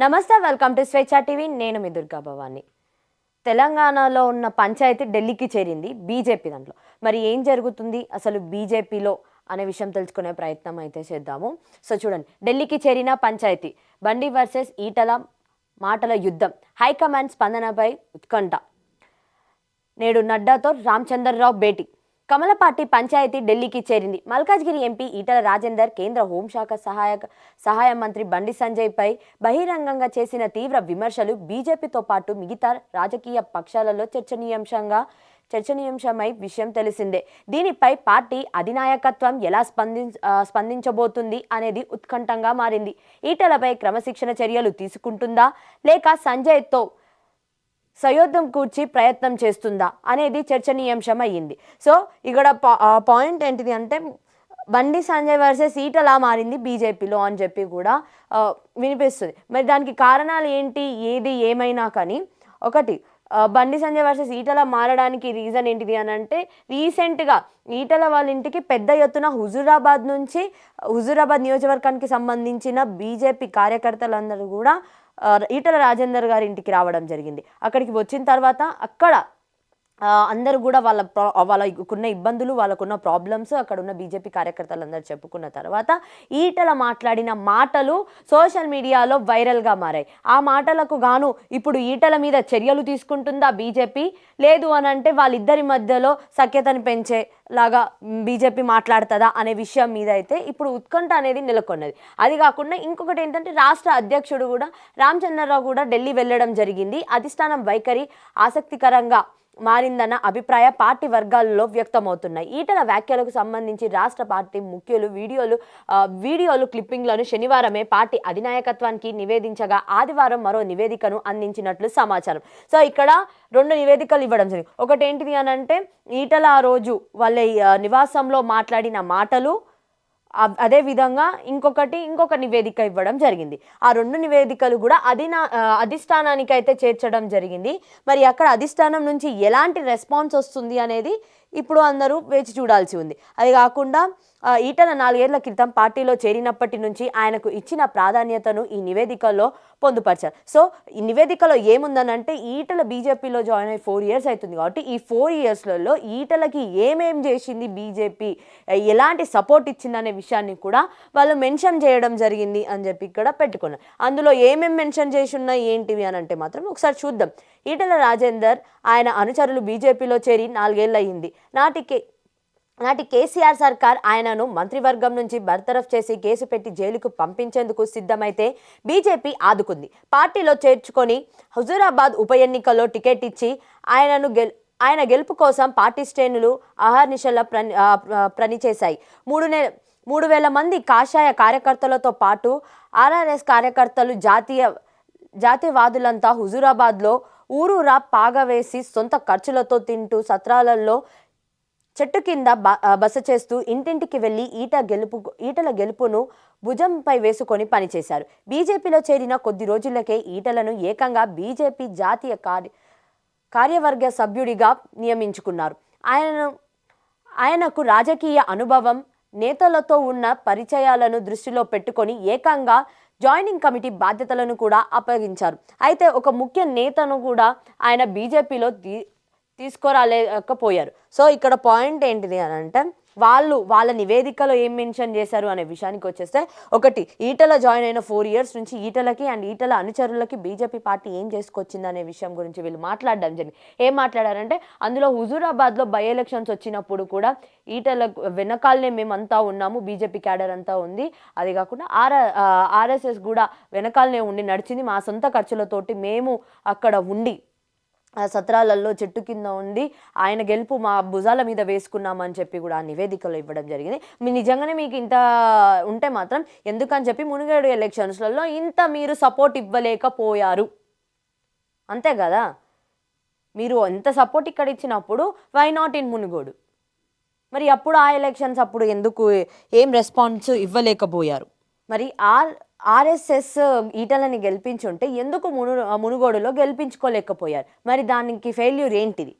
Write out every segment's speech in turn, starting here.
నమస్తే welcome to స్వేచ్ఛ TV. నేను మీ దుర్గా భవాని. తెలంగాణలో ఉన్న పంచాయతీ ఢిల్లీకి చేరింది బీజేపీ దాంట్లో. మరి ఏం జరుగుతుంది? అసలు బీజేపీలో అనే విషయం తెలుసుకునే ప్రయత్నం అయితే చేద్దాము. సో చూడండి ఢిల్లీకి చేరిన పంచాయతీ బండి వర్సెస్ ఈటల మాటల యుద్ధం హైకమాండ్ స్పందనపై ఉత్కంఠ. నేడు నడ్డాతో రామచంద్రరావు భేటీ. కమల పార్టీ పంచాయతీ ఢిల్లీకి చేరింది. మల్కాజ్గిరి ఎంపీ ఈటల రాజేందర్ కేంద్ర హోంశాఖ సహాయక సహాయ మంత్రి బండి సంజయ్పై బహిరంగంగా చేసిన తీవ్ర విమర్శలు బీజేపీతో పాటు మిగతా రాజకీయ పక్షాలలో చర్చనీయాంశంగా చర్చనీయాంశమై విషయం తెలిసిందే. దీనిపై పార్టీ అధినాయకత్వం ఎలా స్పంది స్పందించబోతుంది అనేది ఉత్కంఠంగా మారింది. ఈటలపై క్రమశిక్షణ చర్యలు తీసుకుంటుందా లేక సంజయ్తో సయోధ్యం కూర్చి ప్రయత్నం చేస్తుందా అనేది చర్చనీయాంశం అయ్యింది సో ఇక్కడ పాయింట్ ఏంటిది అంటే బండి సంజయ్ వర్సెస్ ఈటలా మారింది బీజేపీలో అని చెప్పి కూడా వినిపిస్తుంది. మరి దానికి కారణాలు ఏంటి ఏది ఏమైనా కానీ ఒకటి బండి సంజయ్ వర్సెస్ ఈటల మారడానికి రీజన్ ఏంటిది అని అంటే రీసెంట్గా ఈటల వాళ్ళ ఇంటికి పెద్ద ఎత్తున హుజూరాబాద్ నుంచి హుజూరాబాద్ నియోజకవర్గానికి సంబంధించిన బీజేపీ కార్యకర్తలందరూ కూడా ఈటల రాజేందర్ గారి ఇంటికి రావడం జరిగింది. అక్కడికి వచ్చిన తర్వాత అక్కడ అందరూ కూడా వాళ్ళ ప్రా- వాళ్ళకున్న ఇబ్బందులు వాళ్ళకున్న ప్రాబ్లమ్స్ అక్కడ ఉన్న బీజేపీ కార్యకర్తలందరూ చెప్పుకున్న తర్వాత ఈటల మాట్లాడిన మాటలు సోషల్ మీడియాలో వైరల్గా మారాయి. ఆ మాటలకు గాను ఇప్పుడు ఈటల మీద చర్యలు తీసుకుంటుందా బీజేపీ లేదు అని అంటే వాళ్ళిద్దరి మధ్యలో సఖ్యతను పెంచే లాగా బీజేపీ మాట్లాడుతుందా అనే విషయం మీద అయితే ఇప్పుడు ఉత్కంఠ అనేది నెలకొన్నది. అది కాకుండా ఇంకొకటి ఏంటంటే రాష్ట్ర అధ్యక్షుడు కూడా రామచంద్రరావు కూడా ఢిల్లీ వెళ్ళడం జరిగింది. అధిష్టానం వైఖరి ఆసక్తికరంగా మారిందన్న అభిప్రాయ పార్టీ వర్గాల్లో వ్యక్తమవుతున్నాయి. ఈటల వ్యాఖ్యలకు సంబంధించి రాష్ట్ర పార్టీ ముఖ్యులు వీడియోలు వీడియోలు క్లిప్పింగ్లను శనివారమే పార్టీ అధినాయకత్వానికి నివేదించగా ఆదివారం మరో నివేదికను అందించినట్లు సమాచారం. సో ఇక్కడ రెండు నివేదికలు ఇవ్వడం జరిగింది. ఒకటి ఏంటిది అని అంటే ఈటల ఆ రోజు వాళ్ళ నివాసంలో మాట్లాడిన మాటలు అదే విధంగా ఇంకొకటి ఇంకొక నివేదిక ఇవ్వడం జరిగింది. ఆ రెండు నివేదికలు కూడా అధినా అధిష్టానానికి అయితే చేర్చడం జరిగింది. మరి అక్కడ అధిష్టానం నుంచి ఎలాంటి రెస్పాన్స్ వస్తుంది అనేది ఇప్పుడు అందరూ వేచి చూడాల్సి ఉంది. అది కాకుండా ఈటన ఈటల నాలుగేళ్ళ క్రితం పార్టీలో చేరినప్పటి నుంచి ఆయనకు ఇచ్చిన ప్రాధాన్యతను ఈ నివేదికలో పొందుపరిచారు. సో ఈ నివేదికలో ఏముందనంటే ఈటల బీజేపీలో జాయిన్ అయ్యి ఫోర్ ఇయర్స్ అవుతుంది కాబట్టి ఈ ఫోర్ ఇయర్స్లలో ఈటలకి ఏమేం చేసింది బీజేపీ ఎలాంటి సపోర్ట్ ఇచ్చిందనే విషయాన్ని కూడా వాళ్ళు మెన్షన్ చేయడం జరిగింది అని చెప్పి ఇక్కడ పెట్టుకున్నారు. అందులో ఏమేం మెన్షన్ చేసి ఉన్నాయి ఏంటివి అని అంటే మాత్రం ఒకసారి చూద్దాం. ఈటల రాజేందర్ ఆయన అనుచరులు బీజేపీలో చేరి నాలుగేళ్ళయ్యింది. నాటికి నాటి కేసీఆర్ సర్కార్ ఆయనను మంత్రివర్గం నుంచి బర్తరఫ్ చేసి కేసు పెట్టి జైలుకు పంపించేందుకు సిద్ధమైతే బీజేపీ ఆదుకుంది. పార్టీలో చేర్చుకొని హుజూరాబాద్ ఉప ఎన్నికల్లో టికెట్ ఇచ్చి ఆయనను గెల్ ఆయన గెలుపు కోసం పార్టీ శ్రేణులు అహర్నిశల ప్రణి ఆ, పనిచేశాయి మూడు నె మూడు వేల మంది కాషాయ కార్యకర్తలతో పాటు ఆర్ఆర్ఎస్ కార్యకర్తలు జాతీయ జాతీయవాదులంతా హుజూరాబాద్లో ఊరూరా పాగవేసి సొంత ఖర్చులతో తింటూ సత్రాలలో చెట్టు కింద బ- బస చేస్తూ ఇంటింటికి వెళ్ళి ఈట గెలుపు ఈటల గెలుపును భుజంపై వేసుకొని పనిచేశారు. బీజేపీలో చేరిన కొద్ది రోజులకే ఈటలను ఏకంగా బీజేపీ జాతీయ కార్య కార్యవర్గ సభ్యుడిగా నియమించుకున్నారు. ఆయనను ఆయనకు రాజకీయ అనుభవం నేతలతో ఉన్న పరిచయాలను దృష్టిలో పెట్టుకొని ఏకంగా జాయినింగ్ కమిటీ బాధ్యతలను కూడా అప్పగించారు. అయితే ఒక ముఖ్య నేతను కూడా ఆయన బీజేపీలో తీ తీసుకురాలేకపోయారు. సో ఇక్కడ పాయింట్ ఏంటిది అని అంటే వాళ్ళు వాళ్ళ నివేదికలో ఏం మెన్షన్ చేశారు అనే విషయానికి వచ్చేస్తే ఒకటి ఈటల జాయిన్ అయిన ఫోర్ ఇయర్స్ నుంచి ఈటలకి అండ్ ఈటల అనుచరులకి బీజేపీ పార్టీ ఏం చేసుకొచ్చింది అనే విషయం గురించి వీళ్ళు మాట్లాడడం జరిగింది. ఏం మాట్లాడారంటే అందులో హుజూరాబాద్లో బై ఎలక్షన్స్ వచ్చినప్పుడు కూడా ఈటల వెనకాలనే మేమంతా ఉన్నాము బీజేపీ క్యాడర్ అంతా ఉంది. అది కాకుండా ఆర్ ఆర్ఎస్ఎస్ కూడా వెనకాలనే ఉండి నడిచింది మా సొంత ఖర్చులతోటి మేము అక్కడ ఉండి సత్రాలలో చెట్టు కింద ఉండి ఆయన గెలుపు మా భుజాల మీద వేసుకున్నామని చెప్పి కూడా ఆ నివేదికలో ఇవ్వడం జరిగింది. మీ నిజంగానే మీకు ఇంత ఉంటే మాత్రం ఎందుకని చెప్పి మునిగేడు ఎలక్షన్స్లలో ఇంత మీరు సపోర్ట్ ఇవ్వలేకపోయారు. అంతే కదా? మీరు ఎంత సపోర్ట్ ఇక్కడ ఇచ్చినప్పుడు వై నాట్ ఇన్ మునుగోడు? మరి అప్పుడు ఆ ఎలక్షన్స్ అప్పుడు ఎందుకు ఏం రెస్పాన్స్ ఇవ్వలేకపోయారు? మరి ఆ ఆర్ఎస్ఎస్ ఈటలని గెలిపించుంటే ఎందుకు మును మునుగోడులో గెలిపించుకోలేకపోయారు? మరి దానికి ఫెయిల్యూర్ ఏంటిది?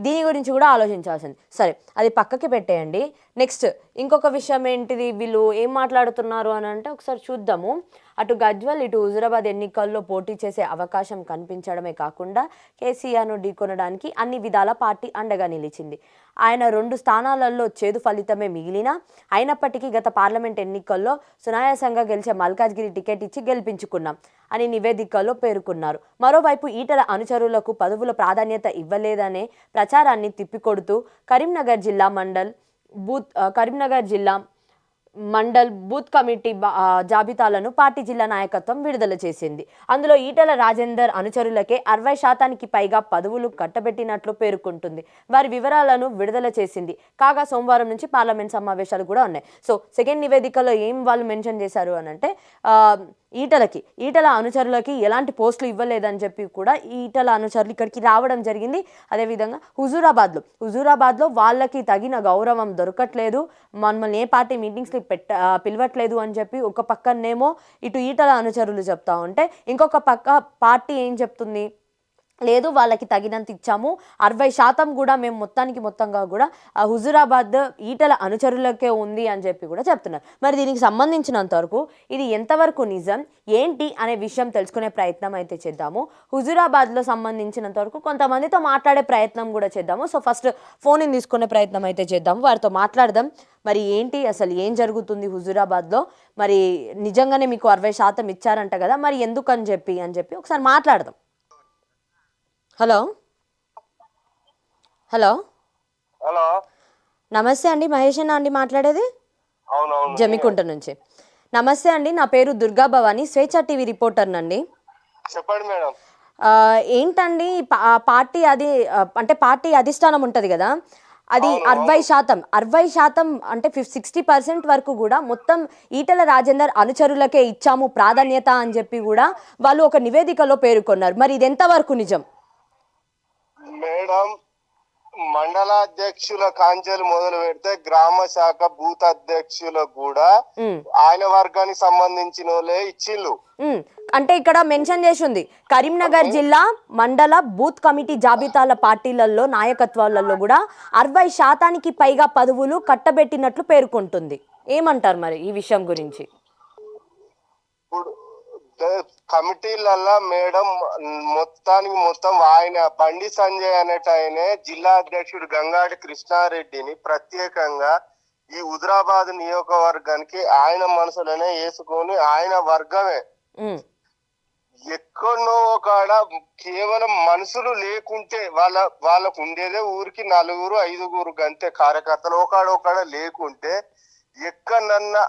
దీని గురించి కూడా ఆలోచించాల్సింది. సరే అది పక్కకి పెట్టేయండి. నెక్స్ట్ ఇంకొక విషయం ఏంటిది? వీళ్ళు ఏం మాట్లాడుతున్నారు అని అంటే ఒకసారి చూద్దాము. అటు గజ్వల్ ఇటు హుజురాబాద్ ఎన్నికల్లో పోటీ చేసే అవకాశం కనిపించడమే కాకుండా కేసీఆర్ను ఢీకొనడానికి అన్ని విధాల పార్టీ అండగా నిలిచింది. ఆయన రెండు స్థానాలలో చేదు ఫలితమే మిగిలినా అయినప్పటికీ గత పార్లమెంట్ ఎన్నికల్లో సునాయాసంగా గెలిచే మల్కాజ్గిరి టికెట్ ఇచ్చి గెలిపించుకున్నాం అని నివేదికలో పేర్కొన్నారు. మరోవైపు ఈటల అనుచరులకు పదవుల ప్రాధాన్యత ఇవ్వలేదనే ప్రచారాన్ని తిప్పికొడుతూ కరీంనగర్ జిల్లా మండల్ బూత్ కరీంనగర్ జిల్లా మండల్ బూత్ కమిటీ జాబితాలను పార్టీ జిల్లా నాయకత్వం విడుదల చేసింది. అందులో ఈటల రాజేందర్ అనుచరులకే అరవై శాతానికి పైగా పదవులు కట్టబెట్టినట్లు పేర్కొంటుంది. వారి వివరాలను విడుదల చేసింది. కాగా సోమవారం నుంచి పార్లమెంట్ సమావేశాలు కూడా ఉన్నాయి. సో సెకండ్ నివేదికలో ఏం వాళ్ళు మెన్షన్ చేశారు అని అంటే ఈటలకి ఈటల అనుచరులకి ఎలాంటి పోస్టులు ఇవ్వలేదని చెప్పి కూడా ఈటల అనుచరులు ఇక్కడికి రావడం జరిగింది. అదేవిధంగా హుజూరాబాద్లో హుజూరాబాద్లో వాళ్ళకి తగిన గౌరవం దొరకట్లేదు. మమ్మల్ని ఏ పార్టీ మీటింగ్స్కి పెట్ట పిలవట్లేదు అని చెప్పి ఒక పక్కనేమో ఇటు ఈటల అనుచరులు చెప్తా ఉంటే ఇంకొక పక్క పార్టీ ఏం చెప్తుంది? లేదు వాళ్ళకి తగినంత ఇచ్చాము. అరవై శాతం కూడా మేము మొత్తానికి మొత్తంగా కూడా హుజురాబాద్ ఈటల అనుచరులకే ఉంది అని చెప్పి కూడా చెప్తున్నారు. మరి దీనికి సంబంధించినంత వరకు ఇది ఎంతవరకు నిజం? ఏంటి? అనే విషయం తెలుసుకునే ప్రయత్నం అయితే చేద్దాము. హుజురాబాద్లో సంబంధించినంత వరకు కొంతమందితో మాట్లాడే ప్రయత్నం కూడా చేద్దాము. సో ఫస్ట్ ఫోన్ తీసుకునే ప్రయత్నం అయితే చేద్దాము. వారితో మాట్లాడదాం. మరి ఏంటి? అసలు ఏం జరుగుతుంది హుజురాబాద్లో? మరి నిజంగానే మీకు అరవై శాతం ఇచ్చారంట కదా మరి ఎందుకని చెప్పి అని చెప్పి ఒకసారి మాట్లాడదాం. హలో? హలో? హలో? నమస్తే అండి మహేష్ అన్న అండి మాట్లాడేది? జమికుంట నుంచి. నమస్తే అండి నా పేరు దుర్గా భవాని స్వేచ్ఛ టీవీ రిపోర్టర్ అండి చెప్పండి మేడం. ఏంటండి పార్టీ అది అంటే పార్టీ అధిష్టానం ఉంటుంది కదా అది అరవై శాతం అరవై శాతం అంటే ఫిఫ్ సిక్స్టీ పర్సెంట్ వరకు కూడా మొత్తం ఈటల రాజేందర్ అనుచరులకే ఇచ్చాము ప్రాధాన్యత అని చెప్పి కూడా వాళ్ళు ఒక నివేదికలో పేర్కొన్నారు. మరి ఇది ఎంతవరకు నిజం? మేడం మండల అధ్యక్షుల కాంచెలు మొదలు పెడితే గ్రామ శాఖ బూత్ అధ్యక్షులకు కూడా. ఆయన వర్గానికి సంబంధించిన వాళ్ళే ఇచ్చిళ్ళు. ఉమ్, అంటే ఇక్కడ మెన్షన్ చేసి ఉంది కరీంనగర్ జిల్లా మండల బూత్ కమిటీ జాబితాల పార్టీలలో నాయకత్వాలలో కూడా అరవై శాతానికి పైగా పదవులు కట్టబెట్టినట్లు పేర్కొంటుంది. ఏమంటారు మరి ఈ విషయం గురించి? ఇప్పుడు కమిటీలల్లా మేడం మొత్తానికి మొత్తం ఆయన బండి సంజయ్ అనేట ఆయనే జిల్లా అధ్యక్షుడు గంగాడి కృష్ణారెడ్డిని ప్రత్యేకంగా ఈ హుజరాబాద్ నియోజకవర్గానికి ఆయన మనసులోనే వేసుకొని ఆయన వర్గమే. ఎక్కడో కాడ కేవలం మనుషులు లేకుంటే వాళ్ళ వాళ్ళకు ఉండేదే ఊరికి నలుగురు ఐదుగురు గంతే కార్యకర్తలు ఒకడ ఒకడ లేకుంటే ఎక్కడన్నా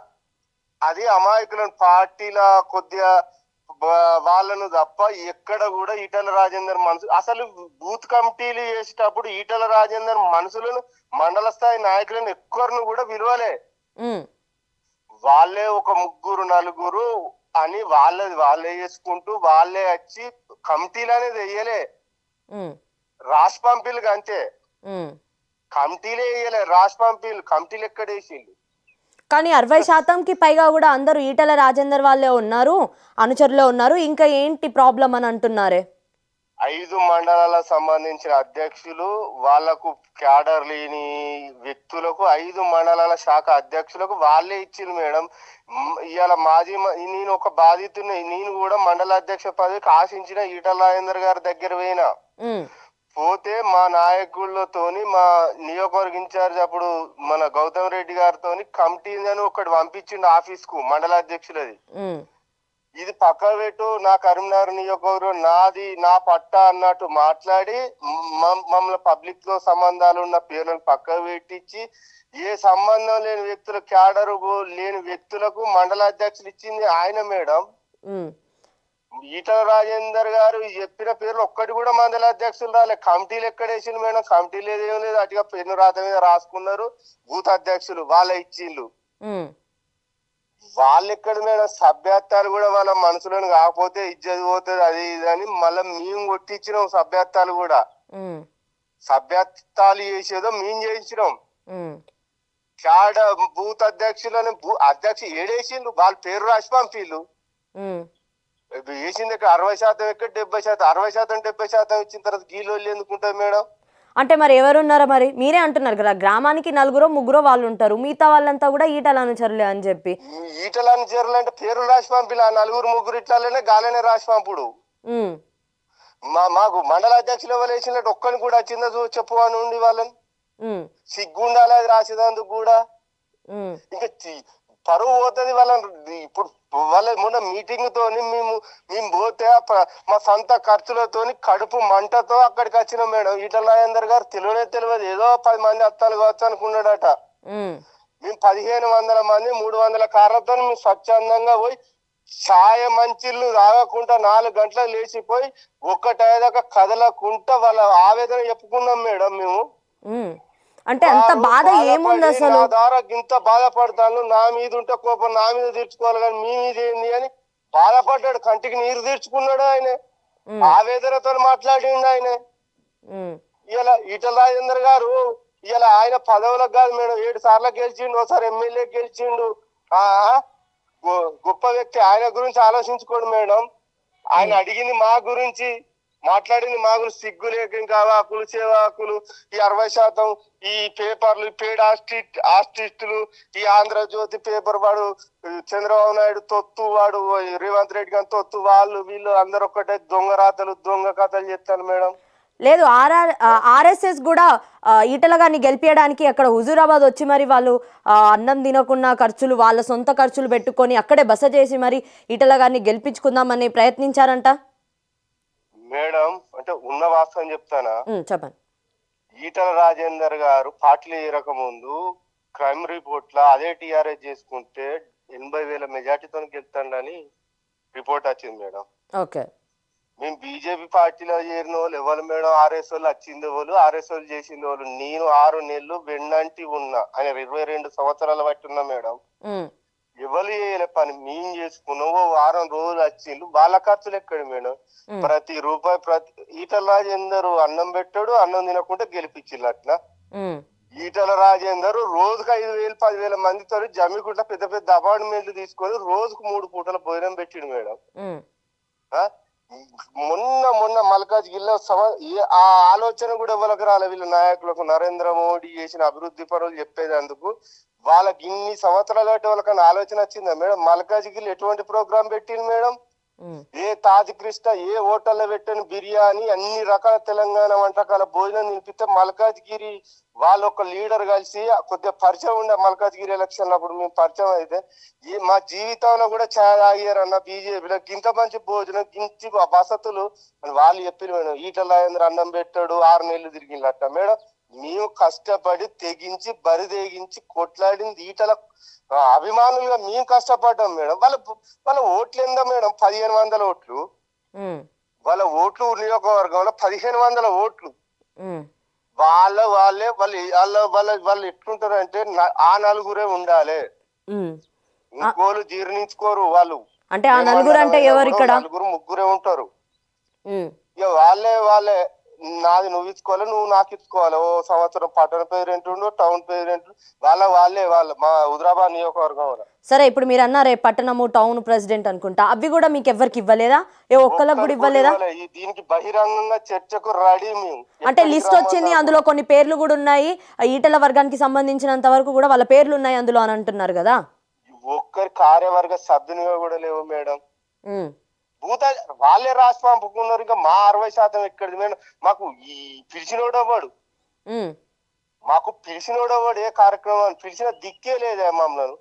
అది అమాయకులను పార్టీల కొద్దిగా వాళ్ళను తప్ప ఎక్కడ కూడా ఈటల రాజేందర్ మనసు అసలు బూత్ కమిటీలు చేసేటప్పుడు ఈటల రాజేందర్ మనుషులను మండల స్థాయి నాయకులను ఎక్కువను కూడా విలువలే వాళ్ళే ఒక ముగ్గురు నలుగురు అని వాళ్ళది వాళ్ళే చేసుకుంటూ వాళ్ళే వచ్చి కమిటీలు అనేది వేయలే రాసి పంపిలు అంతే. కమిటీలే వేయలే రాసి పంపిలు కమిటీలు ఎక్కడ వేసిండు కానీ అరవై శాతంకి పైగా కూడా అందరూ ఈటల రాజేందర్ వాళ్ళే ఉన్నారు అనుచరులే ఉన్నారు. ఇంకా ఏంటి ప్రాబ్లం అని అంటున్నారే? ఐదు మండలాలకు సంబంధించిన అధ్యక్షులు వాళ్ళకు క్యాడర్ లేని వ్యక్తులకు ఐదు మండలాల శాఖ అధ్యక్షులకు వాళ్ళే ఇచ్చింది మేడం. ఇవాళ మాజీ నేను ఒక బాధితుని నేను కూడా మండల అధ్యక్ష పదవికి ఆశించిన ఈటల రాజేందర్ గారి దగ్గర పోయినా. పోతే మా నాయకులతోని మా నియోజకవర్గ ఇన్ఛార్జ్ అప్పుడు మన గౌతమ్ రెడ్డి గారితోని కమిటీ అని ఒకటి పంపించిండు ఆఫీస్కు మండల అధ్యక్షులది. ఇది పక్క పెట్టు నా కరీంనగర్ నియోజకవర్గం నాది నా పట్ట అన్నట్టు మాట్లాడి మమ్మల్ని పబ్లిక్తో సంబంధాలు ఉన్న పేర్లను పక్క పెట్టించి ఏ సంబంధం లేని వ్యక్తుల క్యాడర్ లేని వ్యక్తులకు మండల అధ్యక్షులు ఇచ్చింది ఆయన మేడం. ఈటల రాజేందర్ గారు చెప్పిన పేర్లు ఒక్కటి కూడా మండల అధ్యక్షులు రాలే. కమిటీలు ఎక్కడ వేసిండు మేడం. కమిటీ లేదు ఏం లేదు. అటుగా పెన్ను రాత మీద రాసుకున్నారు. బూత్ అధ్యక్షులు వాళ్ళ ఉమ్, వాళ్ళు ఎక్కడ మేడం? సభ్యత్వాలు కూడా వాళ్ళ మనసులను కాకపోతే ఇజ్జది పోతుంది అది ఇది అని మళ్ళీ మేము కొట్టించినాం సభ్యత్వాలు కూడా. సభ్యత్వాలు చేసేదో మేము చేయించినాం. చాడ బూత్ అధ్యక్షులని అధ్యక్ష ఏడేసిండు వాళ్ళ పేరు రాసి పంపిళ్ళు. వేసింది ఇక్కడ అరవై శాతం ఎక్కడ? డెబ్బై శాతం. అరవై శాతం డెబ్బై శాతం ఇచ్చిన తర్వాత గీలో ఎందుకుంటుంది మేడం? అంటే మరి ఎవరున్నారా మరి? మీరే అంటున్నారు కదా గ్రామానికి నలుగురో ముగ్గురో వాళ్ళు ఉంటారు. మిగతా వాళ్ళంతా కూడా ఈటల అనుచరులే అని చెప్పి. ఈ ఈటలని చేరాలంటే పేర్లు రాసి పంపిన ఆ నలుగురు ముగ్గురు ఇట్లానే గాలనే రాసి పంపుడు. మా మాకు మండల అధ్యక్షులు ఎవరు వేసినట్టు ఒక్కని కూడా వచ్చిందో చూ చెప్పు అని ఉండి వాళ్ళని. సిగ్గుండాలి అది రాసేదందుకు కూడా. ఇంకా పరువు పోతుంది వాళ్ళ ఇప్పుడు వాళ్ళ మొన్న మీటింగ్ తోని మేము మేము పోతే మా సొంత ఖర్చులతోని కడుపు మంటతో అక్కడికి వచ్చినాం మేడం. ఈటల రాజేందర్ గారు తెలియనే తెలియదు. ఏదో పది మంది అత్తాలు కావచ్చు అనుకున్నాడట. మేము పదిహేను వందల మంది మూడు వందల కార్లతో మేము స్వచ్ఛందంగా పోయి ఛాయ మంచిళ్ళు తాగకుండా నాలుగు గంటలకు లేచిపోయి ఒక్కటేదాకా కదలకుండా వాళ్ళ ఆవేదన చెప్పుకున్నాం మేడం మేము. అంటే అంత బాధ ఏముంది అసలు? ఇంత బాధపడతాను నా మీద ఉంటే కోపం నా మీద తీర్చుకోవాలి కానీ మీ మీద ఏంది అని బాధపడ్డాడు కంటికి నీరు తీర్చుకున్నాడు ఆయన. ఆవేదనతో మాట్లాడిండు ఆయన. ఇలా ఈటల రాజేందర్ గారు ఇలా ఆయన పదవులకు కాదు మేడం ఏడు సార్లు గెలిచిండు ఒకసారి ఎమ్మెల్యే గెలిచిండు. ఆ గొప్ప వ్యక్తి. ఆయన గురించి ఆలోచించుకోండి మేడం. ఆయన అడిగింది మా గురించి. మాట్లాడింది మా గురించి సిగ్గు లేక ఇంకా అవాకులు చేవాకులు. ఈ అరవై శాతం ఈ పేపర్లు పేడ్ ఆర్టిస్ట్ ఆర్టిస్టులు ఈ ఆంధ్రజ్యోతి పేపర్ వాడు చంద్రబాబు నాయుడు తొత్తు వాడు రేవంత్ రెడ్డి గారు తొత్తు వాళ్ళు వీళ్ళు అందరు ఒక్కటే దొంగ రాతలు దొంగ కథలు చెప్తాను మేడం. లేదు ఆర్ఆర్ ఆర్ఎస్ఎస్ కూడా ఈటల గారిని గెలిపించడానికి అక్కడ హుజూరాబాద్ వచ్చి మరి వాళ్ళు అన్నం తినకుండా ఖర్చులు వాళ్ళ సొంత ఖర్చులు పెట్టుకొని అక్కడే బస చేసి మరి ఈటల గారిని గెలిపించుకుందామని ప్రయత్నించారంట? మేడం అంటే ఉన్న వాస్తవం చెప్తానా? చెప్పండి. ఈటల రాజేందర్ గారు పార్టీలు ఏరక ముందు క్రైమ్ రిపోర్ట్లో అదే టీఆర్ఎస్ చేసుకుంటే ఎనభై వేల మెజార్టీతో గెలుతాడని రిపోర్ట్ వచ్చింది మేడం. ఓకే. మేము బీజేపీ పార్టీలో చేరిన వాళ్ళు ఎవరు మేడం? ఆర్ఎస్ వాళ్ళు వచ్చింది వాళ్ళు ఆర్ఎస్ వాళ్ళు చేసింది వాళ్ళు. నేను ఆరు నెలలు వెన్నంటి ఉన్నా. ఆయన ఇరవై రెండు సంవత్సరాలు బట్టి ఉన్నా మేడం. ఎవరు చేయలే పని? మేము చేసుకున్నాం ఓ వారం రోజులు వచ్చిండు వాళ్ళ ఖర్చులు ఎక్కడ మేడం? ప్రతి రూపాయి ప్రతి ఈటల రాజేందర్ అన్నం పెట్టాడు అన్నం తినకుండా గెలిపించిల్లు అట్లా ఈటల రాజేందర్ రోజుకు ఐదు వేలు పదివేల మందితో జమ్మికుంట పెద్ద పెద్ద అపార్ట్మెంట్లు తీసుకొని రోజుకు మూడు పూటల భోజనం పెట్టిండు మేడం? మొన్న మొన్న మల్కాజ్ గిల్ల ఆ ఆలోచన కూడా ఎవరికి రాలే? వీళ్ళ నాయకులకు నరేంద్ర మోడీ చేసిన అభివృద్ధి పనులు చెప్పేదందుకు వాళ్ళకి ఇన్ని సంవత్సరాలు బట్టి వాళ్ళకన్నా ఆలోచన వచ్చిందా? మేడం మల్కాజ్ గిల్ ఎటువంటి ప్రోగ్రామ్ పెట్టింది మేడం? ఏ తాజ్ కృష్ణ ఏ హోటల్లో పెట్టిన బిర్యానీ అన్ని రకాల తెలంగాణ వంటకాల భోజనం తినిపిస్తే మల్కాజ్గిరి వాళ్ళ ఒక లీడర్ కలిసి కొద్దిగా పరిచయం ఉండే మల్కాజ్గిరి ఎలక్షన్ అప్పుడు మేము పరిచయం అయితే ఈ మా జీవితంలో కూడా ఛాయ్ తాగారన్న బీజేపీలో. ఇంత మంచి భోజనం ఇంటి వసతులు అని వాళ్ళు చెప్పిన మేడం. ఈటల రాజేంద్ర అన్నం పెట్టాడు ఆరు నెలలు తిరిగిందట మేడం. మేము కష్టపడి తెగించి బరి తెగించి కొట్లాడింది ఈటల అభిమానులుగా మేము కష్టపడ్డాం మేడం. వాళ్ళ వాళ్ళ ఓట్లు ఎంత మేడం? పదిహేను వందల ఓట్లు. వాళ్ళ ఓట్లు నియోజకవర్గంలో పదిహేను వందల ఓట్లు. వాళ్ళ వాళ్ళే వాళ్ళు వాళ్ళ వాళ్ళ వాళ్ళు ఎట్లుంటారు అంటే ఆ నలుగురే ఉండాలి. ఇంకోలు జీర్ణించుకోరు వాళ్ళు. అంటే ఆ నలుగురు అంటే ఎవరు ఇక్కడ నలుగురు ముగ్గురే ఉంటారు. ఇక వాళ్ళే వాళ్ళే. నాది నువ్వు ఇచ్చుకోవాలి నువ్వు నాకు ఇచ్చుకోవాలి. ఓ సంవత్సరం పట్టణ పేరెంట్ ఉండు టౌన్ పేరెంట్ వాళ్ళ వాళ్ళే వాళ్ళ మా హుదరాబాద్ నియోజకవర్గంలో సరే ఇప్పుడు మీరు అన్నారే పట్టణము టౌన్ ప్రెసిడెంట్ అనుకుంటా. అవి కూడా మీకు ఎవరికి ఇవ్వలేదా? ఏ ఒక్కళ్ళకి కూడా ఇవ్వలేదా? దీనికి బహిరంగంగా చర్చకు రెడీ మేము. అంటే లిస్ట్ వచ్చింది అందులో కొన్ని పేర్లు కూడా ఉన్నాయి. ఈటల వర్గానికి సంబంధించినంత వరకు కూడా వాళ్ళ పేర్లు ఉన్నాయి అందులో అని అంటున్నారు కదా? ఒక్కరి కార్యవర్గ సభ్యునిగా కూడా లేవు మేడం. భూత వాళ్ళే రాసి పంపుకున్నారు ఇంకా మా అరవై శాతం ఎక్కడిది? మేడం మాకు ఈ పిలిచినోడవాడు ఉమ్, మాకు పిలిచినోడవాడు ఏ కార్యక్రమం పిలిచిన దిక్కే లేదే మమ్మల్ని.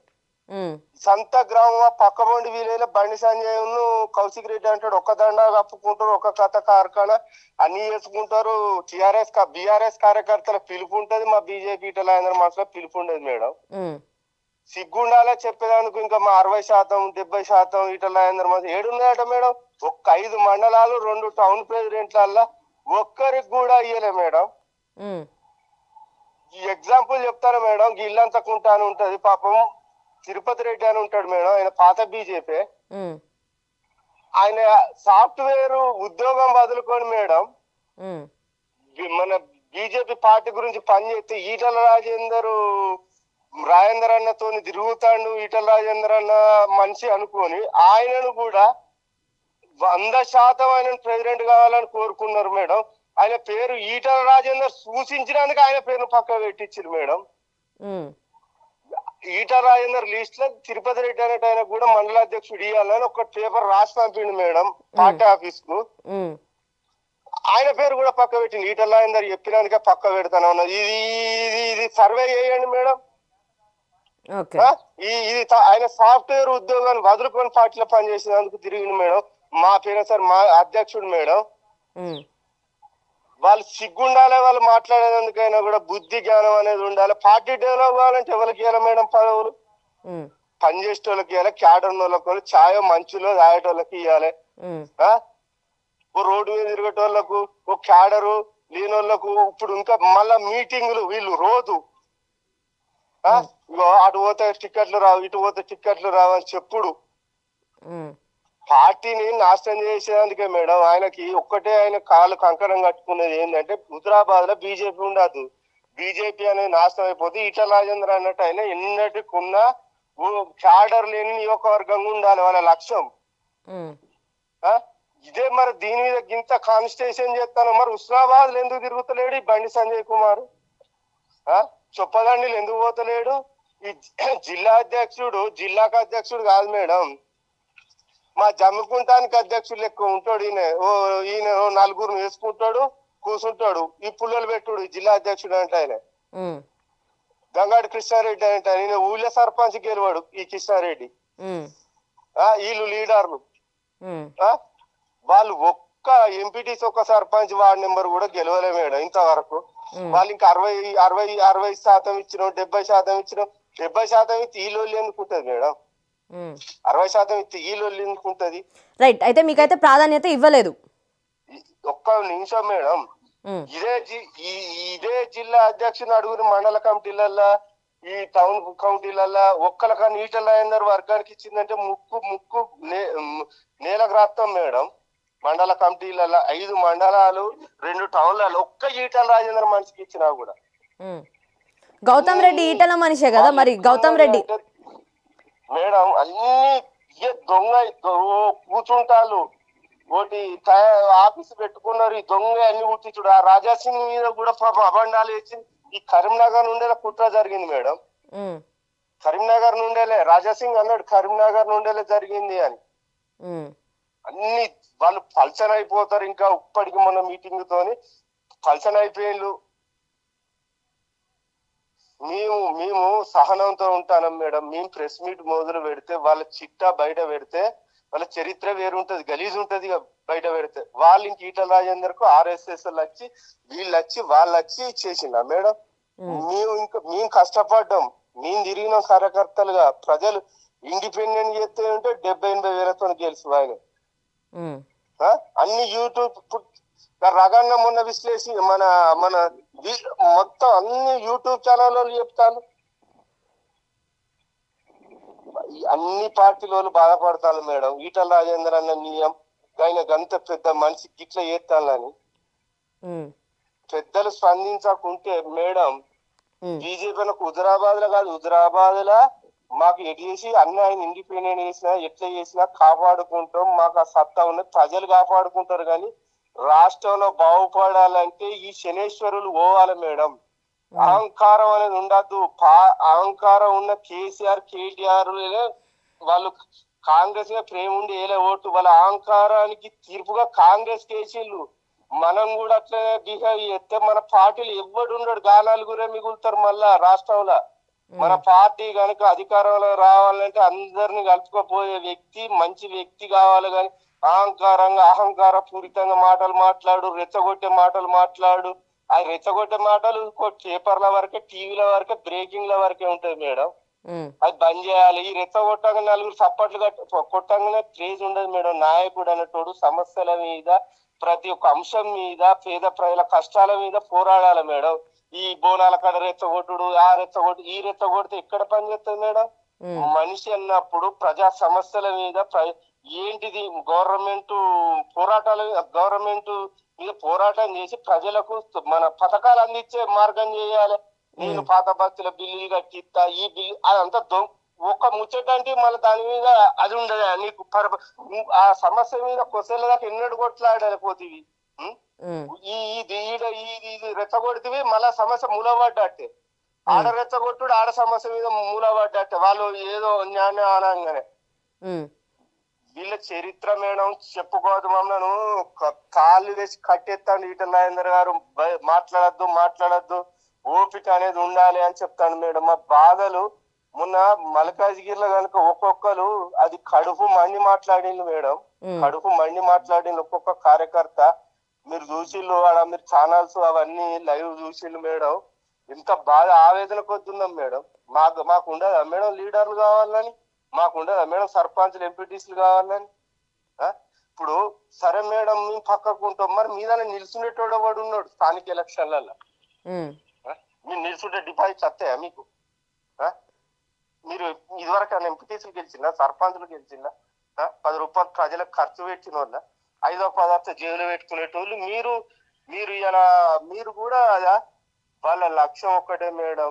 సంత గ్రామం పక్కబండి వీలైన బండి సంజయ్ను కౌశిక్ రెడ్డి అంటాడు. ఒక దండ కప్పుకుంటారు ఒక కథ కార్ఖానా అన్ని చేసుకుంటారు. టిఆర్ఎస్ బీఆర్ఎస్ కార్యకర్తల పిలుపు ఉంటది మా బీజేపీ మనసులో పిలుపు ఉండదు మేడం. సిగ్గుండాలే చెప్పేదానికి ఇంకా మా అరవై శాతం డెబ్బై శాతం ఇటల మంది ఏడున్నాయట మేడం. ఒక్క ఐదు మండలాలు రెండు టౌన్ ప్రెసిడెంట్లల్లా ఒక్కరికి కూడా ఇయ్యలే మేడం. ఈ ఎగ్జాంపుల్ చెప్తాను మేడం. ఈ ఇల్లంతా కుంట అని ఉంటది. పాపం తిరుపతి రెడ్డి అని ఉంటాడు మేడం. ఆయన పాత బీజేపీ. ఆయన సాఫ్ట్వేర్ ఉద్యోగం వదులుకొని మేడం. మన బీజేపీ పార్టీ గురించి పనిచేస్తే ఈటల రాజేందర్ రాజేందర్ అన్నతో తిరుగుతాడు ఈటల రాజేందర్ అన్న మనిషి అనుకొని ఆయనను కూడా వంద శాతం ఆయన ప్రెసిడెంట్ కావాలని కోరుకున్నారు మేడం. ఆయన పేరు ఈటల రాజేందర్ సూచించినందుకు ఆయన పేరును పక్క పెట్టించారు మేడం. ఈటల రాజేందర్ లిస్ట్లో తిరుపతి రెడ్డి అనేట ఆయన కూడా మండల అధ్యక్షుడు ఇవ్వాలని ఒక పేపర్ రాసి పంపిండు మేడం పార్టీ ఆఫీస్కు. ఆయన పేరు కూడా పక్క పెట్టింది ఈటల రాజేందర్ చెప్పినందుకే పక్క పెడతాను ఇది ఇది ఇది సర్వే చేయండి మేడం. ఇది ఆయన సాఫ్ట్వేర్ ఉద్యోగాన్ని వదులుకొని పార్టీలో పనిచేసినందుకు తిరిగింది మేడం. మా పేరు సార్ మా అధ్యక్షుడు మేడం. వాళ్ళు సిగ్గుండాలి వాళ్ళు మాట్లాడేందుకైనా కూడా బుద్ధి జ్ఞానం అనేది ఉండాలి. పార్టీ డెవలప్ కావాలంటే ఎవరికి ఇవ్వాలి మేడం పదవులు? పనిచేసేటోళ్ళకి ఇవ్వాలి క్యాడర్ వాళ్ళకి ఛాయ మంచులో తాగేటోళ్ళకి ఇవ్వాలి రోడ్డు మీద తిరిగేటోళ్ళకు ఓ క్యాడరు లేని వాళ్ళకు ఇప్పుడు ఇంకా మళ్ళా మీటింగులు వీళ్ళు రోజు అటు పోతే టికెట్లు రావు ఇటు పోతే టికెట్లు రావు అని చెప్పుడు. పార్టీని నాశనం చేసేందుకే మేడం ఆయనకి ఒక్కటే ఆయన కాలు కంకణం కట్టుకునేది ఏంటంటే హుజరాబాద్లో బీజేపీ ఉండదు. బీజేపీ అనేది నాశనం అయిపోతే ఈటల రాజేంద్ర అన్నట్టు ఆయన ఎన్నటికున్న క్యాడర్ లేని నియోజకవర్గంగా ఉండాలి వాళ్ళ లక్ష్యం? ఇదే మరి దీని మీద గింత కాన్స్టేషన్ చేస్తాను మరి హుస్నాబాద్ ఎందుకు తిరుగుతలేడు ఈ బండి సంజయ్ కుమార్? ఆ? చొప్పదండిలు ఎందుకు పోతలేడు? ఈ జిల్లా అధ్యక్షుడు జిల్లాకు అధ్యక్షుడు కాదు మేడం. మా జమ్మికుంటానికి అధ్యక్షుడు లెక్క ఉంటాడు. ఈయన ఓ ఈయన నలుగురు వేసుకుంటాడు కూర్చుంటాడు ఈ పుల్లలు పెట్టుడు ఈ జిల్లా అధ్యక్షుడు అంటే ఆయన. గంగాడి కృష్ణారెడ్డి అంటే ఆయన. ఊళ్ళో సర్పంచ్ గెలవాడు ఈ కృష్ణారెడ్డి. వీళ్ళు లీడర్లు? వాళ్ళు ఒక్క ఎంపీటీస్ ఒక్క సర్పంచ్ వార్డ్ నెంబర్ కూడా గెలవలే మేడం ఇంతవరకు. వాళ్ళు ఇంకా అరవై అరవై అరవై శాతం ఇచ్చిన డెబ్బై శాతం ఇచ్చిన డెబ్బై శాతం ఇస్తే ఈ లొల్లి ఎందుకుంటది మేడం. అరవై శాతం ఇస్తే ఈ లొల్లి ఎందుకుంటది? రైట్ అయితే మీకైతే ప్రాధాన్యత ఇవ్వలేదు. ఒక్క నిమిషం మేడం. ఇదే ఇదే జిల్లా అధ్యక్షుని అడుగురు మండల కమిటీలల్లా ఈ టౌన్ కమిటీలల్లా ఒక్కలక నీటల అందరు వర్గానికి ఇచ్చిందంటే ముక్కు ముక్కు నేలకు రాస్తాం మేడం. మండల కమిటీలల్లా ఐదు మండలాలు రెండు టౌన్లలో ఒక్క ఈటల రాజేంద్ర మనిషికి ఇచ్చినా కూడా. గౌతమ్ రెడ్డి ఈటల మనిషే కదా మరి? గౌతమ్ రెడ్డి. మేడం అన్ని దొంగ కూర్చుంటారు ఒకటి ఆఫీస్ పెట్టుకున్నారు ఈ దొంగ అన్ని కుట్టించుడు ఆ రాజాసింగ్ మీద కూడా పాపం అబండాలు వేసి ఈ కరీంనగర్ నుండే కుట్ర జరిగింది మేడం. కరీంనగర్ నుండేలే. రాజాసింగ్ అన్నాడు కరీంనగర్ నుండేలే జరిగింది అని. అన్ని వాళ్ళు పల్చన్ అయిపోతారు ఇంకా ఇప్పటికి మొన్న మీటింగ్ తోని. పల్చన్ అయిపోయిండ్రు మేము మేము సహనంతో ఉంటాం మేడం. మేము ప్రెస్ మీట్ మొదలు పెడితే వాళ్ళ చిట్టా బయట పెడితే వాళ్ళ చరిత్ర వేరుంటది గలీజ్ ఉంటది బయట పెడితే. వాళ్ళు ఇంక ఈటల రాజేందర్కు ఆర్ఎస్ఎస్ వచ్చి వీళ్ళు వచ్చి వాళ్ళు వచ్చి చేసిందా మేడం? మేము ఇంకా మేము కష్టపడ్డాం. మేము తిరిగిన కార్యకర్తలుగా. ప్రజలు ఇండిపెండెంట్ చేస్తే ఉంటే డెబ్బై ఎనభై వేలతో ఉమ్, ఆ? అన్ని యూట్యూబ్ రగన్న మొన్న విశ్లేషి మన మన మొత్తం అన్ని యూట్యూబ్ ఛానల్లో చెప్తాను అన్ని పార్టీల వాళ్ళు బాధపడతాను మేడం. ఈటల రాజేంద్ర అన్న నియం ఆయన గంత పెద్ద మనిషి గిట్ల చేస్తానని. ఉమ్, పెద్దలు స్పందించకుంటే మేడం బీజేపీ హుజరాబాద్లో కాదు హుజరాబాద్లో మాకు ఎటు చేసి అన్ని ఆయన ఇండిపెండెంట్ చేసినా ఎట్లా చేసినా కాపాడుకుంటాం. మాకు ఆ సత్తా ఉన్నది. ప్రజలు కాపాడుకుంటారు కానీ రాష్ట్రంలో బాగుపడాలంటే ఈ శనేశ్వరులు పోవాలి మేడం. అహంకారం అనేది ఉండద్దు. అహంకారం ఉన్న కేసీఆర్ కేటీఆర్ వాళ్ళు కాంగ్రెస్ మీద ప్రేమ ఉండి ఏలే ఓటు. వాళ్ళ అహంకారానికి తీర్పుగా కాంగ్రెస్ కేసీలు మనం కూడా అట్లనే బిహేవ్ చేస్తే మన పార్టీలు ఎవ్వడు ఉండడు. గానాలుగురే మిగులుతారు మళ్ళా రాష్ట్రంలో. మన పార్టీ కనుక అధికారంలో రావాలంటే అందరిని కలుపుకోపోయే వ్యక్తి మంచి వ్యక్తి కావాలి కానీ అహంకారంగా అహంకార పూరితంగా మాటలు మాట్లాడు రెచ్చగొట్టే మాటలు మాట్లాడు. ఆ రెచ్చగొట్టే మాటలు పేపర్ల వరకే టీవీల వరకే బ్రేకింగ్ల వరకే ఉంటది మేడం. అది బంద్ చేయాలి. ఈ రెచ్చగొట్టంగా నలుగురు సప్పట్లు కట్ట కొట్టంగానే క్రేజ్ ఉండదు మేడం. నాయకుడు అనేటోడు సమస్యల మీద ప్రతి ఒక్క అంశం మీద పేద ప్రజల కష్టాల మీద పోరాడాలి మేడం. ఈ బోనాల కాడ రెచ్చగొట్టుడు ఆ రెచ్చగొట్టు ఈ రెచ్చగొడితే ఎక్కడ పని చేస్తుంది మేడం? మనిషి అన్నప్పుడు ప్రజా సమస్యల మీద ఏంటిది గవర్నమెంట్ పోరాటాల గవర్నమెంట్ మీద పోరాటం చేసి ప్రజలకు మన పథకాలు అందించే మార్గం చేయాలి. నేను పాత బస్సుల బిల్లులు కట్టిస్తా ఈ బిల్లు అదంతా దొంగ ఒక ముచ్చట అంటే మళ్ళీ దాని మీద అది ఉండదు? నీకు ఆ సమస్య మీద కొసేళ్ళ దాకా ఎన్నడు కొట్లాడలేకపోతుంది? ఉమ్, ఈ ఇది ఈడ ఇది ఇది రెచ్చగొడితే మళ్ళా సమస్య మూలపడ్డట్టే ఆడ రెచ్చగొట్టుడు ఆడ సమస్య మీద మూలపడ్డట్టే వాళ్ళు ఏదో న్యాయం అనగానే. వీళ్ళ చరిత్ర మేడం చెప్పుకోవద్దు మమ్మల్ని. క- కాళ్ళు వేసి కట్టెత్తాను ఈట నాగేందర్ గారు. మాట్లాడద్దు మాట్లాడద్దు. ఓపిక అనేది ఉండాలి అని చెప్తాను మేడం. మా బాధలు మొన్న మల్కాజ్గిరిలో కనుక ఒక్కొక్కరు అది కడుపు మండి మాట్లాడింది మేడం. కడుపు మండి మాట్లాడిన ఒక్కొక్క కార్యకర్త. మీరు చూసిళ్ళు ఆడ మీరు ఛానల్స్ అవన్నీ లైవ్ చూసిళ్ళు మేడం. ఎంత బాధ ఆవేదన కొద్దున్నాం మేడం. మాకు మాకు ఉండదా మేడం లీడర్లు కావాలని? మాకు ఉండదా మేడం సర్పంచ్లు ఎంపీటీసీలు కావాలని? ఇప్పుడు సరే మేడం మేము పక్కకు ఉంటాం. మరి మీద నిల్చునేటోడు వాడు ఉన్నాడు స్థానిక ఎలక్షన్లలో? మీరు నిల్చుంటే డిపాజిట్స్ వస్తాయా మీకు? ఆ? మీరు ఇదివరకు ఎంపీటీసీలు గెలిచిందా సర్పంచ్లు గెలిచిందా? పది రూపాయలు ప్రజలకు ఖర్చు పెట్టిన వాళ్ళ ఐదో పదార్థ జేబులో పెట్టుకునేటోళ్ళు మీరు మీరు ఇలా మీరు కూడా వాళ్ళ లక్ష్యం ఒక్కటే మేడం.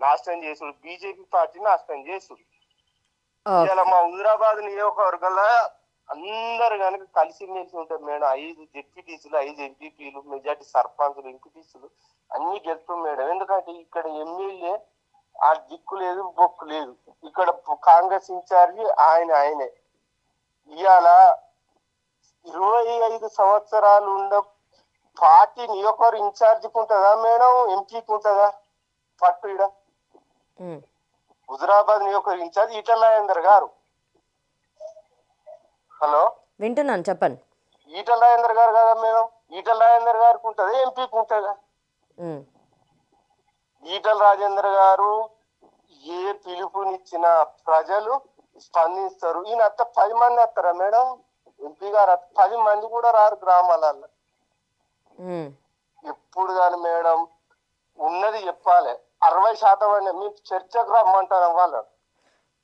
నాశనం చేసుడు బీజేపీ పార్టీ నాశనం చేసుడు ఇలా మా హుజరాబాద్ నియోజకవర్గంలో అందరు కనుక కలిసి మెలిసి ఉంటారు మేడం. ఐదు జెడ్పీటీసీలు ఐదు ఎంపీపీలు మెజార్టీ సర్పంచులు ఎంపీటీసీలు అన్ని గెలుస్తాం మేడం. ఎందుకంటే ఇక్కడ ఎమ్మెల్యే ఆ దిక్కు లేదు బొక్కు లేదు. ఇక్కడ కాంగ్రెస్ ఇన్ఛార్జి ఆయన ఆయనే. ఇవాళ ఇరవై ఐదు సంవత్సరాలు ఉన్న పార్టీ నియోజకవర్గ ఇన్ఛార్జికి ఉంటుందా మేడం? ఎంపీకి ఉంటుందా పట్టు ఇడ హుజరాబాద్ నియోజకవర్గ ఇన్ఛార్జ్ ఈటల రాజేందర్ గారు. హలో? వింటున్నాను చెప్పండి. ఈటల రాజేందర్ గారు కదా మేడం? ఈటల రాజేందర్ గారికి ఉంటుందా ఎంపీకి ఉంటుందా ఈటల రాజేందర్ గారు ఏ పిలుపునిచ్చిన ప్రజలు స్పందిస్తారు. ఈయన అత్త పది మంది వస్తారా మేడం? ఎంపీ గారు పది మంది కూడా రారు గ్రామాలలో ఎప్పుడు కానీ మేడం ఉన్నది చెప్పాలి. అరవై శాతం అండి మేము చర్చకు రమ్మంటాం వాళ్ళని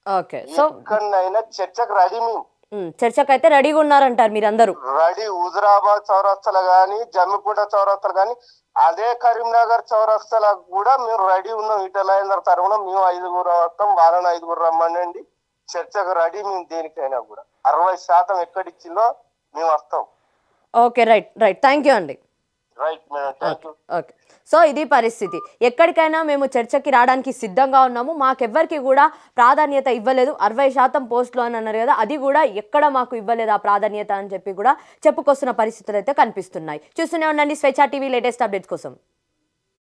ఓకే సో ఎక్కడైనా చర్చకు రెడీ మేము. ఉమ్, చర్చకైతే రెడీగా ఉన్నారంటారు మీరందరూ. రెడీ హుజరాబాద్ చౌరస్తలు గాని జమ్మికుంట చౌరస్తలు గాని అదే కరీంనగర్ చౌరస్తల కూడా మేము రెడీ ఉన్నాం. ఇటలైన తరఫున మేము ఐదుగురు వస్తాం. వాళ్ళని ఐదుగురు రమ్మనండి చర్చకు రెడీ మేము దేనికైనా కూడా. అరవై శాతం ఎక్కడిచ్చిందో మేము వస్తాం. Okay right right. Thank you అండి. Right madam. Thank you okay. So ఇది పరిస్థితి. ఎక్కడికైనా మేము చర్చకి రావడానికి సిద్ధంగా ఉన్నాము. మాకెవ్వరికి కూడా ప్రాధాన్యత ఇవ్వలేదు. అరవై శాతం పోస్టులు అని అన్నారు కదా అది కూడా ఎక్కడ మాకు ఇవ్వలేదు ఆ ప్రాధాన్యత అని చెప్పి కూడా చెప్పుకొస్తున్న పరిస్థితులు అయితే కనిపిస్తున్నాయి. చూస్తూనే ఉండండి స్వేచ్ఛ టీవీ లేటెస్ట్ అప్డేట్స్ కోసం.